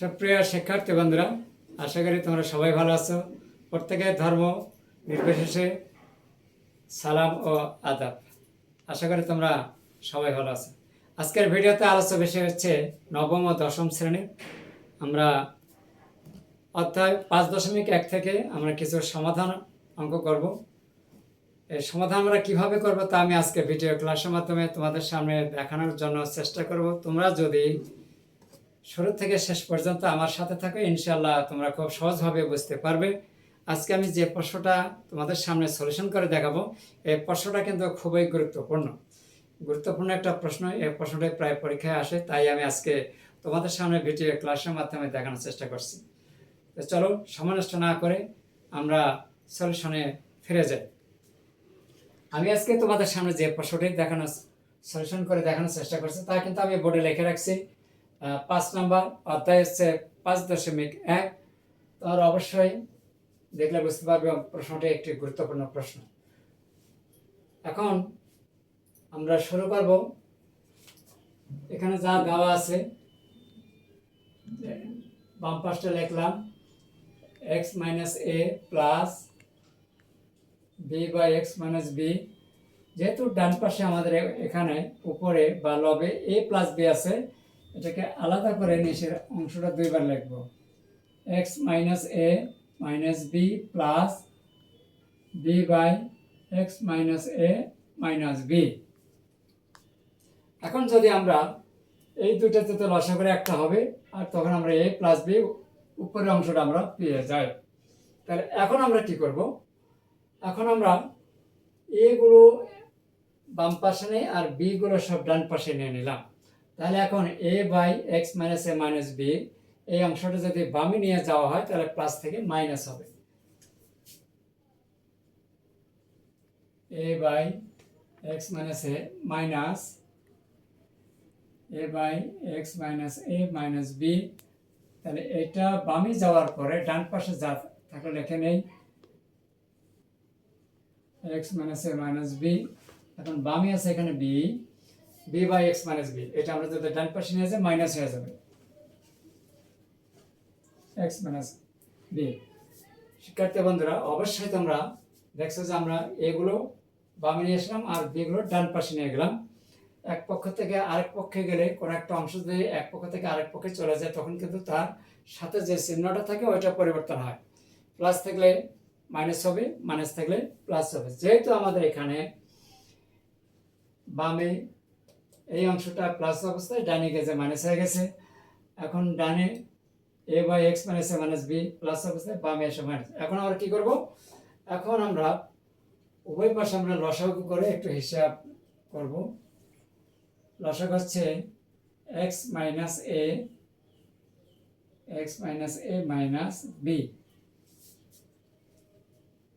সুপ্রিয় শিক্ষার্থী বন্ধুরা, আশা করি তোমরা সবাই ভালো আছো। প্রত্যেকের ধর্ম নির্বিশেষে সালাম ও আদাব। আশা করি তোমরা সবাই ভালো আছো। আজকের ভিডিওতে আলোচ্য বিষয় হচ্ছে নবম ও দশম শ্রেণি। আমরা অর্থাৎ পাঁচ দশমিক এক থেকে আমরা কিছু সমাধান অঙ্ক করব। এই সমাধান আমরা কীভাবে করব তা আমি আজকে ভিডিও ক্লাসের মাধ্যমে তোমাদের সামনে দেখানোর জন্য চেষ্টা করব। তোমরা যদি শুরু থেকে শেষ পর্যন্ত আমার সাথে থাকো ইনশাল্লাহ তোমরা খুব সহজভাবে বুঝতে পারবে। আজকে আমি যে প্রশ্নটা তোমাদের সামনে সলিউশন করে দেখাবো, এই প্রশ্নটা কিন্তু খুবই গুরুত্বপূর্ণ। গুরুত্বপূর্ণ একটা প্রশ্ন, এই প্রশ্নটাই প্রায় পরীক্ষায় আসে, তাই আমি আজকে তোমাদের সামনে ভিডিও ক্লাসের মাধ্যমে দেখানোর চেষ্টা করছি। তো চলো সময় নষ্ট না করে আমরা সলিউশনে ফিরে যাই। আমি আজকে তোমাদের সামনে যে প্রশ্নটি দেখানোর সলিউশন করে দেখানোর চেষ্টা করছি, তা কিন্তু আমি বোর্ডে লিখে রাখছি। পাঁচ নম্বর অধ্যায় হচ্ছে পাঁচ দশমিক এক। তোমার অবশ্যই দেখলে বুঝতে পারবে প্রশ্নটি একটি গুরুত্বপূর্ণ প্রশ্ন। এখন আমরা শুরু করব। এখানে যা দেওয়া আছে, বাম পাশটা লিখলাম X minus A plus B by X minus B যেহেতু ডান পাশে আমাদের এখানে উপরে বা লবে এ প্লাস বি আছে এটাকে আলাদা করে নিচের অংশটা দুইবার লিখব। X minus A minus B plus B by X minus A minus B এখন যদি আমরা এই দুটাতে তো লসা করে একটা হবে, আর তখন আমরা এ প্লাস বি উপরের অংশটা আমরা পেয়ে যাই। তাহলে এখন আমরা কি করব? এখন আমরা এগুলো বাম পাশে নেই আর বিগুলো সব ডান পাশে নিয়ে নিলাম। তাহলে এখন A by X minus A minus B এই অংশটা যদি বামে নিয়ে যাওয়া হয়, তাহলে প্লাস থেকে মাইনাস হবে। A by X minus A minus A by X minus A minus B তাহলে এটা বামে যাওয়ার পরে ডান পাশে যা থাকলে লেখে নেই। X minus A minus B এখন বামে আছে এখানে B B by X minus B এটা আমরা যদি ডান পাশে নিয়ে যাই মাইনাস হয়ে যাবে। এক্স মাইনাস বি শিক্ষার্থী বন্ধুরা, অবশ্যই তোমরা দেখছ যে আমরা এগুলো বামে নিয়ে আসলাম আর বিগুলো ডান পাশে নিয়ে গেলাম। এক পক্ষ থেকে আরেক পক্ষে গেলে কোনো একটা অংশ যদি এক পক্ষ থেকে আরেক পক্ষে চলে যায়, তখন কিন্তু তার সাথে যে চিহ্নটা থাকে, ওইটা পরিবর্তন হয়। প্লাস থাকলে মাইনাস হবে মাইনাস থাকলে প্লাস হবে। যেহেতু আমাদের এখানে বামে এই অংশটা প্লাস অবস্থায় ডানে গেছে মাইনাস হয়ে গেছে। এখন ডানে A by X minus A minus B plus অবস্থায় বামে এসে মাইনাস এখন আমরা কি করব? এখন আমরা উভয় পাশে আমরা লসাগু করে একটু হিসাব করব। লসাগু হচ্ছে X minus A X minus A minus B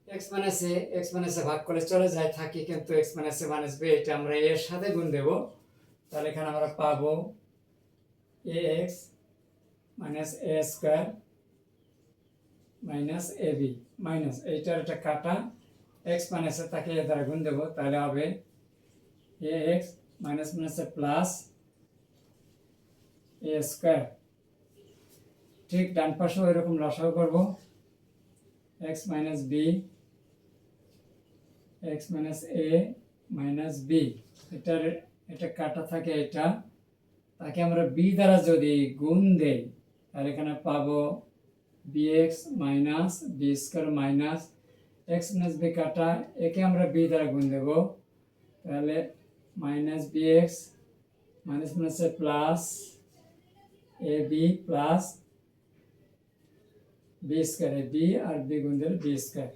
X minus A X minus A ভাগ করে চলে যায়, থাকি, কিন্তু X minus A minus B এটা আমরা এর সাথে গুণ দেব। তাহলে এখানে আমরা পাবো A X minus A square minus A B minus এইটার একটা কাটা এক্স মাইনাসে তাকে এ দ্বারা গুণ দেবো, তাহলে হবে এ এক্স মাইনাস মাইনাসে প্লাস এ স্কোয়ার ঠিক ডান পাশেও এরকম লসাও করব X minus B X minus A minus B এটার এটা কাটা থাকে এটা। তাকে আমরা বি দ্বারা যদি গুণ দেই, তাহলে এখানে পাবো B X minus B square minus X minus B কাটা। একে আমরা বি দ্বারা গুণ দেব। তাহলে মাইনাস বি এক্স মাইনাস মাইনাসে plus A B plus B square B R B গুণ দিলে বি স্কোয়ার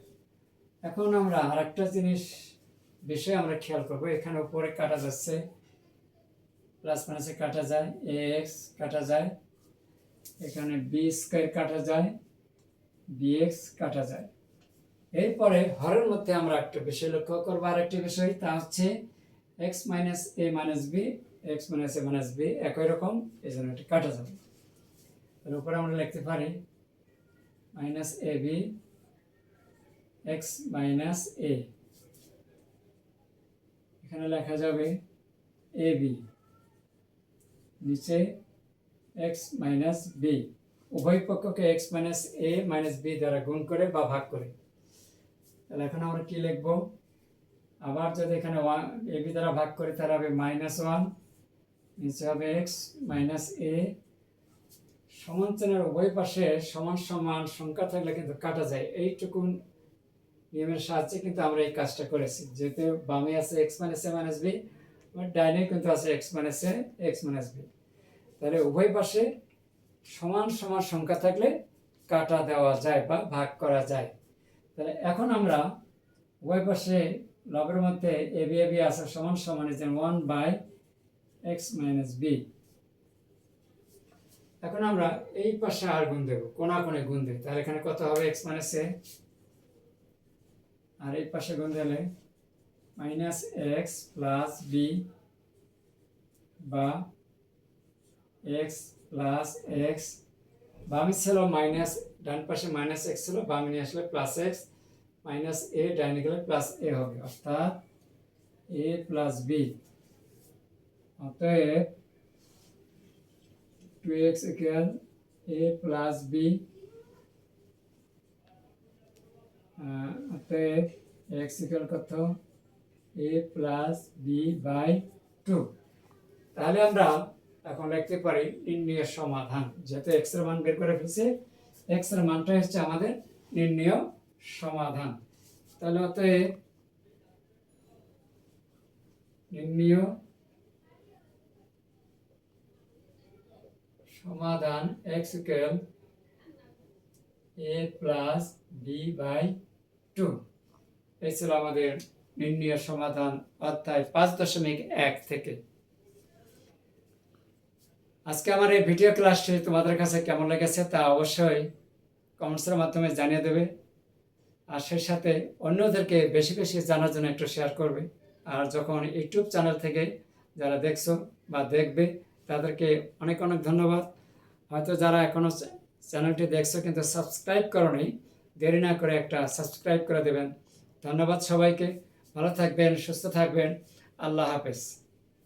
এখন আমরা আরেকটা জিনিস বিষয় আমরা খেয়াল করব। এখানে উপরে কাটা যাচ্ছে প্লাস মাইনাসে কাটা যায় এ এক্স কাটা যায়, এখানে বি স্কোয়ার কাটা যায় বি এক্স কাটা যায়। এরপরে হরের মধ্যে আমরা একটা বিষয় লক্ষ্য করব আরেকটি বিষয়, তা হচ্ছে X minus A minus B X minus A minus B একই রকম এই জন্য এটি কাটা যাবে। এর উপরে আমরা লিখতে পারি minus A B X minus A এখানে লেখা যাবে এ বি নিচে এক্স মাইনাস বি উভয় পক্ষকে X minus A minus B দ্বারা গুণ করে বা ভাগ করে। তাহলে এখন আমরা কি লিখব? আবার যদি এখানে ওয়ান এ বি দ্বারা ভাগ করি, তাহলে হবে মাইনাস ওয়ান নিচে হবে এক্স মাইনাস এ সমান চেনের উভয় পাশে সমান সমান সংখ্যা থাকলে কিন্তু কাটা যায়। এইটুকু নিয়মের সাহায্যে কিন্তু আমরা এই কাজটা করেছি। যেহেতু বামে আছে X minus A minus B ডাইনে কিন্তু আছে X minus A X minus B তাহলে উভয় পাশে সমান সমান সংখ্যা থাকলে কাটা দেওয়া যায় বা ভাগ করা যায়। তাহলে এখন আমরা উভয় পাশে লবের মধ্যে এ বি এ বি আছে, সমান সমান যে one by X minus B এখন আমরা এই পাশে আর গুণ দেবো, কোনা কোণে গুণ দেব তাহলে এখানে কত হবে? এক্স মাইনাস এ আর এই পাশে গুণ দিলে মাইনাস এক্স প্লাস বি বা এক্স প্লাস এক্স। বামে ছিল মাইনাস, ডান পাশে মাইনাস এক্স ছিল, বামে নিয়ে আসলে প্লাস এক্স। মাইনাস এ ডাইনে গেলে প্লাস এ হবে, অর্থাৎ এ প্লাস বি। অতএব two X equal A plus B অতএব এক্স ইকুয়াল কত? A plus B by two তাহলে আমরা এখন লিখতে পারি নির্ণয় সমাধান, যেহেতু এক্সের মান বের করে ফেলছে এক্সের মানটা হচ্ছে আমাদের নির্ণয় সমাধান। তাহলে অতএব নির্ণয় সমাধান X equal A plus B by two এই ছিল আমাদের নির্ণয় সমাধান অধ্যায় পাঁচ দশমিক এক থেকে। আজকে আমার এই ভিডিও ক্লাসটি তোমাদের কাছে কেমন লেগেছে তা অবশ্যই কমেন্টসের মাধ্যমে জানিয়ে দেবে। আর সেই সাথে অন্যদেরকে বেশি বেশি জানার জন্য একটু শেয়ার করবে। আর যখন ইউটিউব চ্যানেল থেকে যারা দেখছ বা দেখবে, তাদেরকে অনেক অনেক ধন্যবাদ। হয়তো যারা এখনও চ্যানেলটি দেখছ কিন্তু সাবস্ক্রাইব করনি দেরি না করে একটা সাবস্ক্রাইব করে দেবেন। ধন্যবাদ সবাইকে। ভালো থাকবেন, সুস্থ থাকবেন। আল্লাহ হাফেজ।